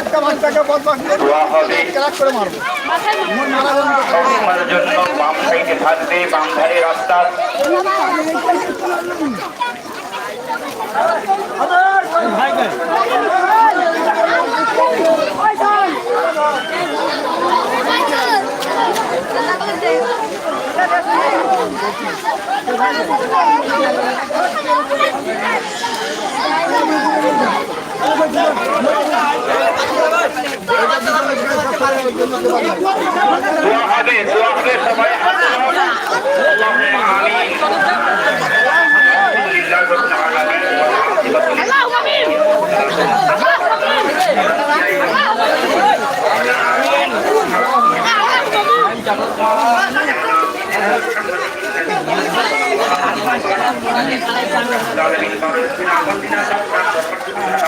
ধাক্কা মাক্কাকে বদমাস করে জন্য বাম সাইডে থাকবে বাম রাস্তা। Thank you. হবে দোয়া হবে সবাই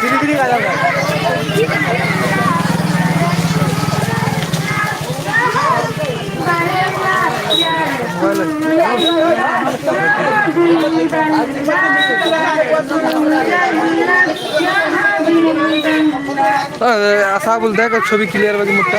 ধীরে ধীরে ছবি ক্লিয়ার বাকি মুখটা?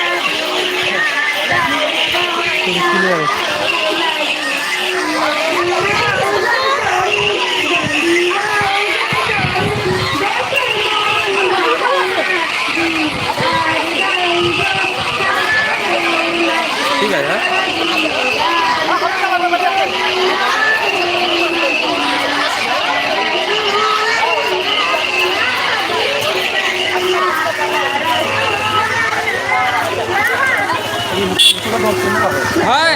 ক্লিয়ার ঠিক আছে হ্যাঁ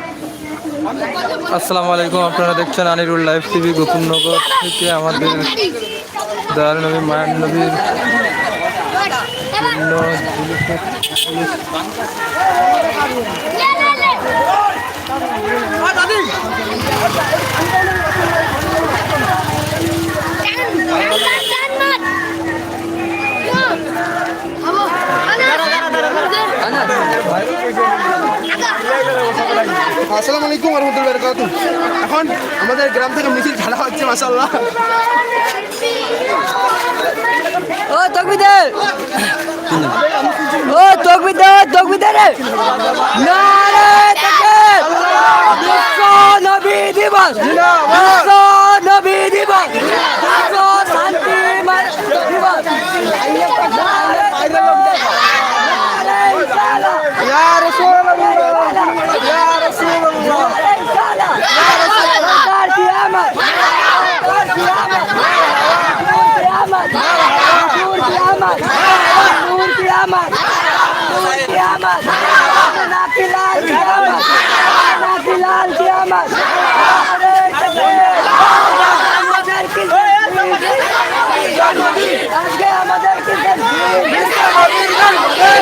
আসসালামু আলাইকুম আপনারা দেখছেন আনিরুল লাইভ টিভি গোকুলনগর থেকে আমাদের দয়াল নবী মায়ান নবীর আসসালামু আলাইকুম রহমতুল্লাহ বারাকাতুহ এখন আমাদের গ্রাম থেকে মিছিল ঢালা হচ্ছে মাসাল্লাহ ও তকবিদের! ও তকবিদের তকবিদের! নারে তাকবীর! বিশ্ব নবী দিবস! বিশ্ব নবী দিবস! শান্তি দিবস! নারে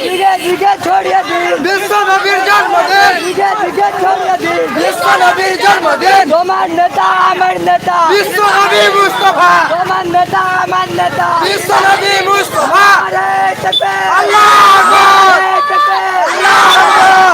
দিকে দিকে ছড়িয়ে দিন বিশ্ব নবীর জন্মদিন দিকে দিকে ছড়িয়ে দিন বিশ্ব নবীর জন্মদিন তোমার নেতা আমার নেতা বিশ্ব নবী মুস্তাফা তোমার নেতা আমার নেতা বিশ্ব নবী মুস্তাফা আরে চেপে আল্লাহু আকবার আরে চেপে আল্লাহু আকবার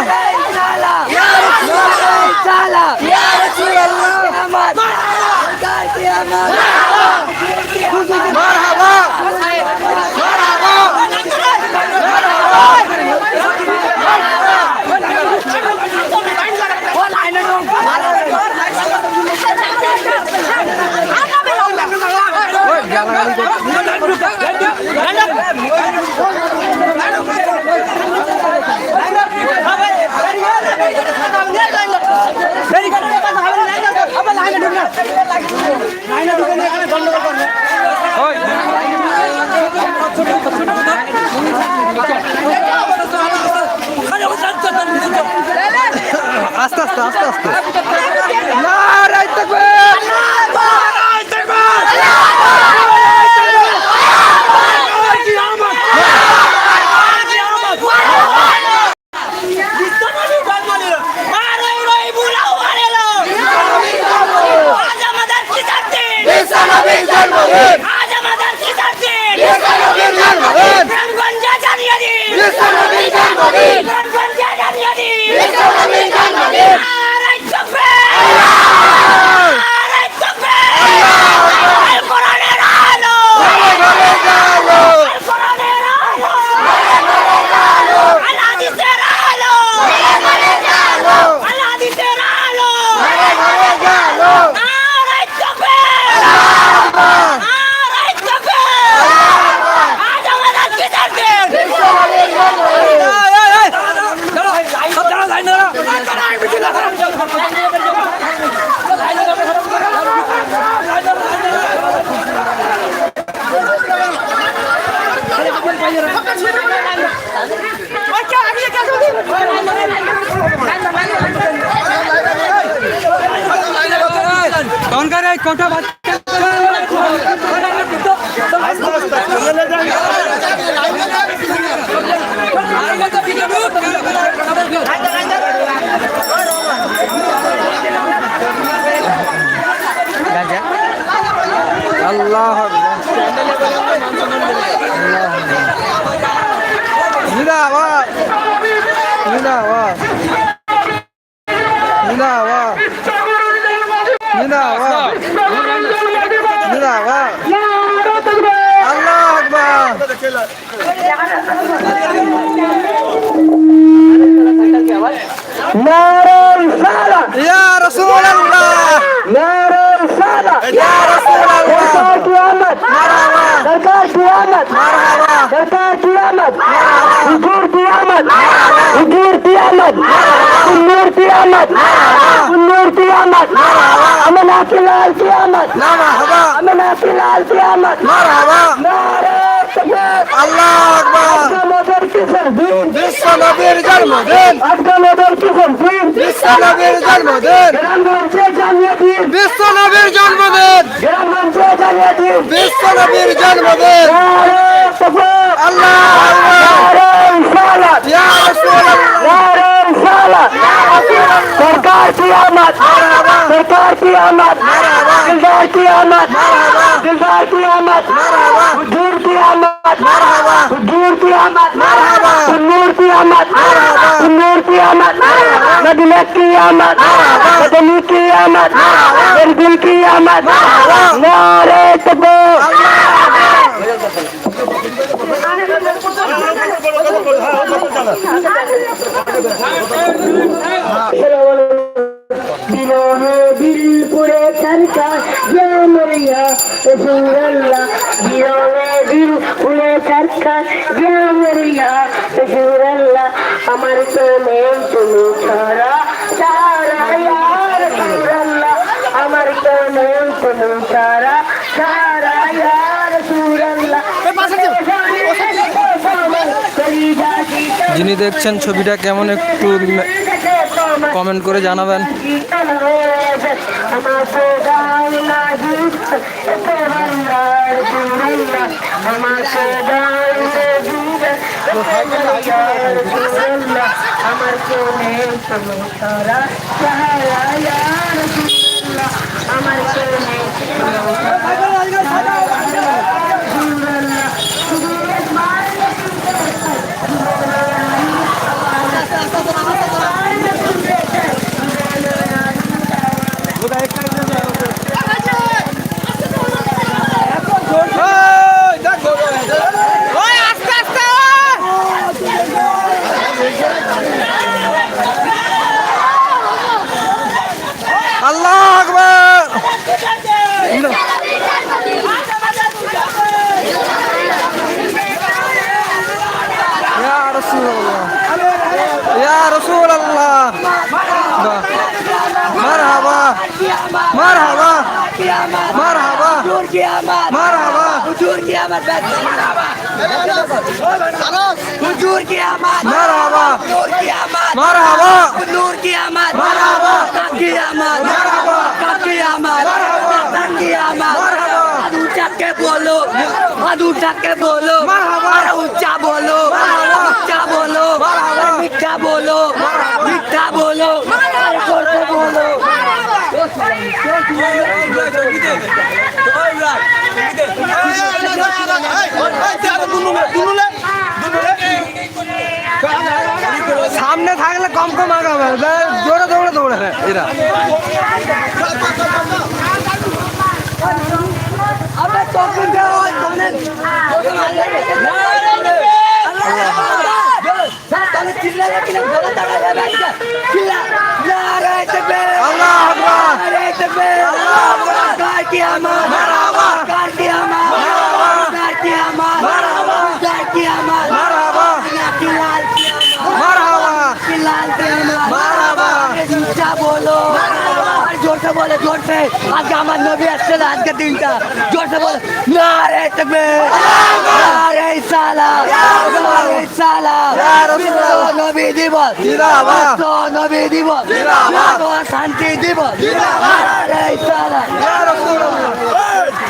Undur diyamat. Undur diyamat. Undur diyamat. Amanat ilal diyamat. Merhaba. Amanat ilal diyamat. Merhaba. Merhaba. আল্লাহ আকবার। বিশ্ব নবীর জন্মদিন। বিশ্ব নবীর জন্মদিন। বিশ্ব নবীর জন্মদিন। বিশ্ব নবীর জন্মদিন। আল্লাহ আল্লাহ رسالة سرکار کی آمد سرکار کی آمد دلدار کی آمد دلدار کی آمد حضور کی آمد حضور کی آمد نور کی آمد نور کی آمد مدینہ کی آمد مدنی کی آمد اردن کی آمد نعرہ تکبیر दिलों में दिल पूरे तन का या मरिया रसूल अल्लाह दिलों में दिल पूरे तन का या मरिया रसूल अल्लाह अमर तो मैं तुम्हें छोड़ा যিনি দেখছেন ছবিটা কেমন একটু কমেন্ট করে জানাবেন। আমার মারহাবা মারহাবা হুজুর কি আমার মারহাবা নূর কি আমার মারহাবা নূর কি আমার মারহাবা কাকি আমার মারহাবা কাকি আমার মারহাবা কাকি আমার মারহাবা আদু চাকে বলো আদু চাকে বলো উচ্চা বলো উচ্চা বলো মিথ্যা বলো মিথ্যা বলো বলো সামনে থাকলে কম কম আগাবে। জোরে দৌড়ে দৌড়ে। এরা। আল্লাহ আল্লাহ আকবার কার কি আমার মারহাবা বলে জোরসে আজকে আমার নবী আসছে না আজকে দিনটা। জোরসে বলে না রে তবে না রে সালা। না রে সালা নবী দিবস। জিন্দাবাদ। নবী দিবস। জিন্দাবাদ। শান্তি দিবস। জিন্দাবাদ। রে সালা।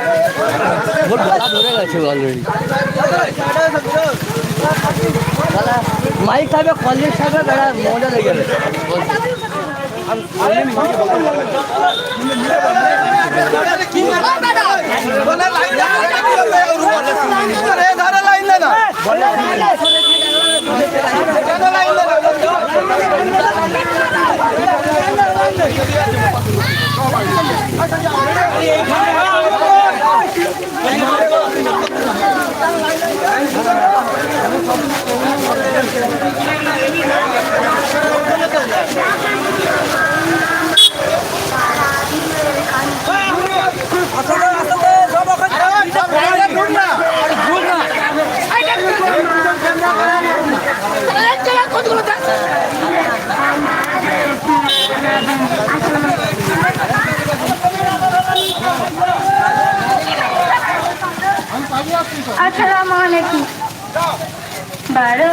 না আজকে দিনটা আল্লাহ আকবার মাইক থাকবে কলেজ থাকবে বেড়া মজা লেগে যাবে আসসালামু আলাইকুম বারোই রবি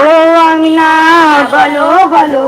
ও আমিনা বলো বলো।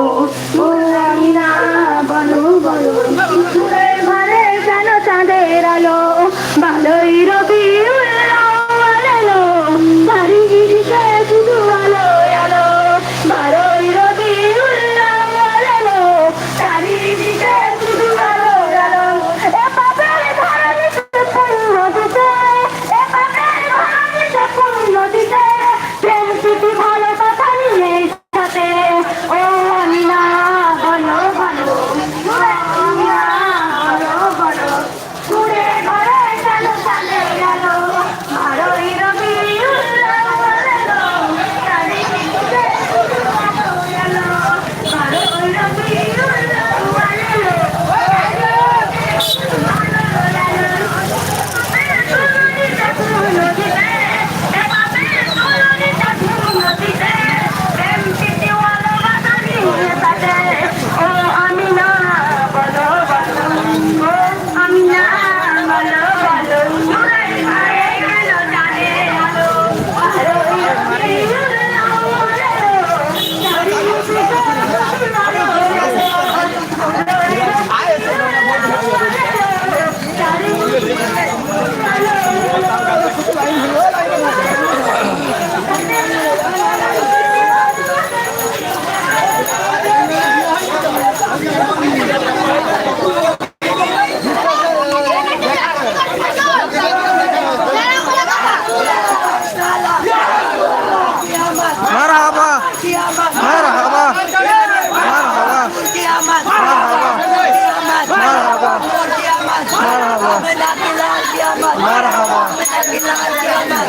কিয়ামত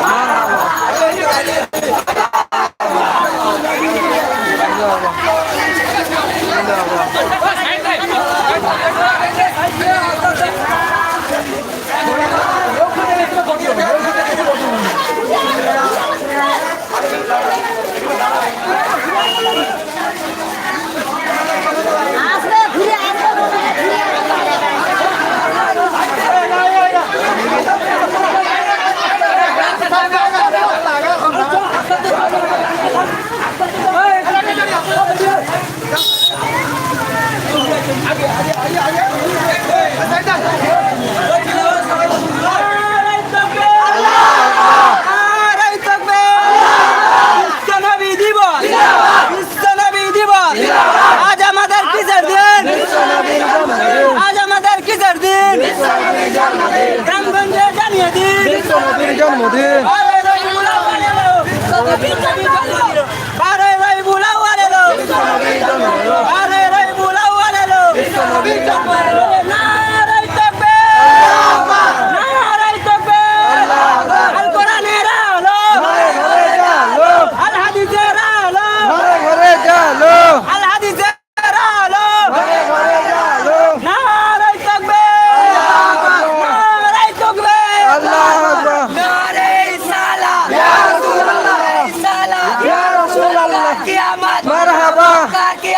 মারহাবা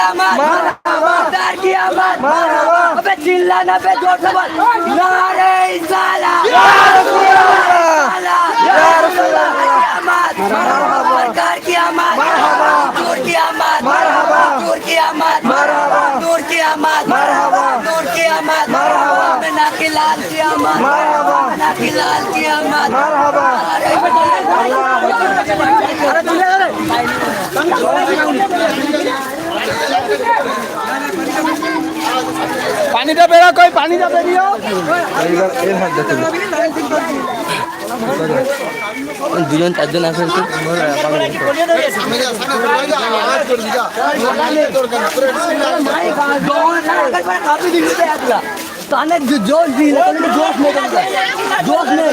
कियामत मरहबादार कियामत अबे चिल्लाना पे ज़ोर से बोल नारे साला या रसूल अल्लाह या रसूल कियामत मरहबादार कियामत मरहबा नूर कियामत मरहबा नूर कियामत मरहबा नूर कियामत मरहबा नूर कियामत मरहबा बिना खिलाल कियामत मरहबा बिना खिलाल कियामत मरहबा अरे बेटा अरे चिल्ला रे পানিটা বেরো কই পানিটা বেরিও দুজন চারজন আছে জোশ নেই জোশ নেই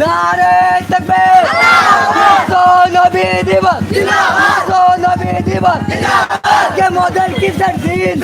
নারে তকবীর তো নবী দিবস নবী দিবস কে মদের কিসের দিন